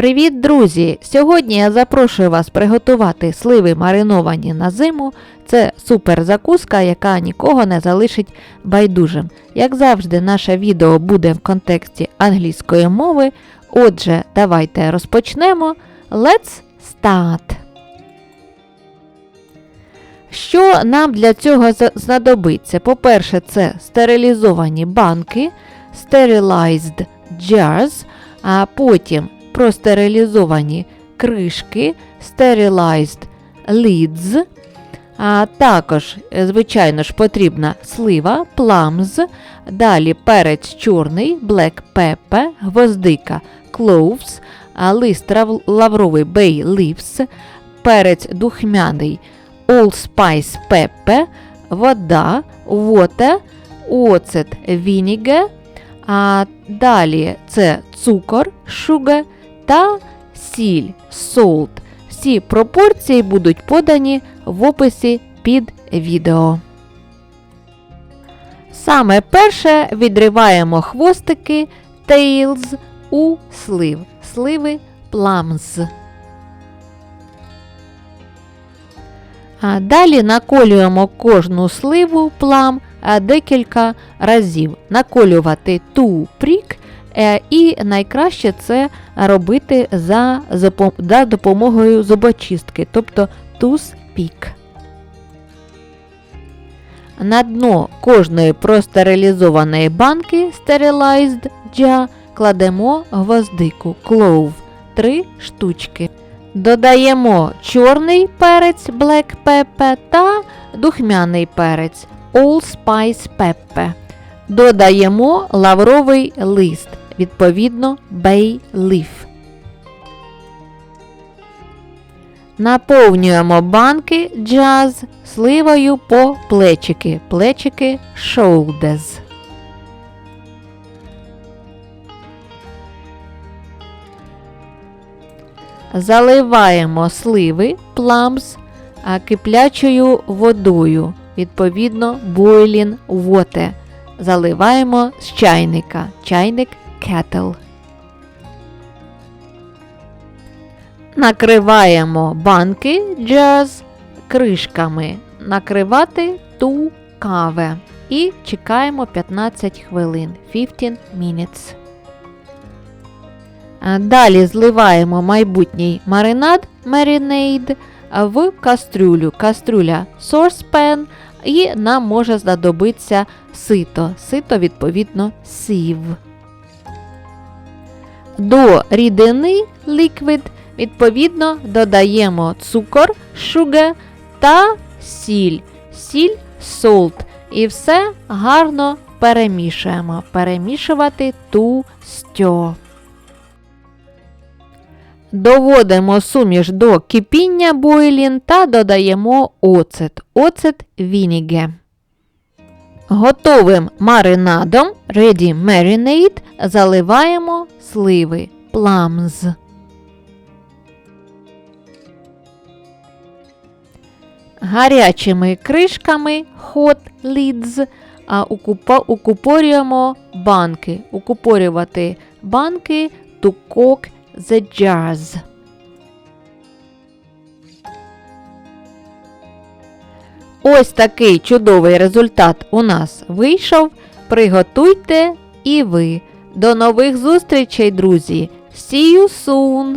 Привіт, друзі! Сьогодні я запрошую вас приготувати сливи мариновані на зиму. Це супер закуска, яка нікого не залишить байдужим. Як завжди, наше відео буде в контексті англійської мови. Отже, давайте розпочнемо. Let's start! Що нам для цього знадобиться? По-перше, це стерилізовані банки, sterilized jars, а потім простерилізовані кришки, sterilized lids, а також, е, звичайно ж, потрібна слива, plums, далі перець чорний, black pepper, гвоздика, cloves, лист лавровий bay leaves, перець духмяний, allspice pepper, вода, water, оцет, vinegar, а далі це цукор, sugar та сіль, salt. Всі пропорції будуть подані в описі під відео. Саме перше відриваємо хвостики tails у слив. Сливи plums. А далі наколюємо кожну сливу плам декілька разів. Наколювати ту прік, і найкраще це робити за, допомогою зубочистки, тобто туз пік. На дно кожної простерилізованої банки sterilized jar кладемо гвоздику clove 3 штучки. Додаємо чорний перець black pepper та духмяний перець allspice pepper. Додаємо лавровий лист, відповідно leaf. Наповнюємо банки джаз сливою по плечики, плечики shoulders. Заливаємо сливи а, киплячою водою, відповідно boiling water. Заливаємо з чайника, чайник kettle. Накриваємо банки jars кришками. Накривати ту каве. І чекаємо 15 хвилин. 15 minutes. Далі зливаємо майбутній маринад marinade в кастрюлю. Кастрюля saucepan і нам може знадобитися сито. Сито, відповідно, сів. До рідини liquid відповідно додаємо цукор, sugar та сіль. Сіль salt. І все гарно перемішуємо. Перемішувати ту стьо. Доводимо суміш до кипіння бойлін та додаємо оцет. Оцет вініге. Готовим маринадом Ready Marinade заливаємо сливи plums. Гарячими кришками hot lids а укупорюємо банки. Укупорювати банки to cook the jars. Ось такий чудовий результат у нас вийшов. Приготуйте і ви. До нових зустрічей, друзі! See you soon!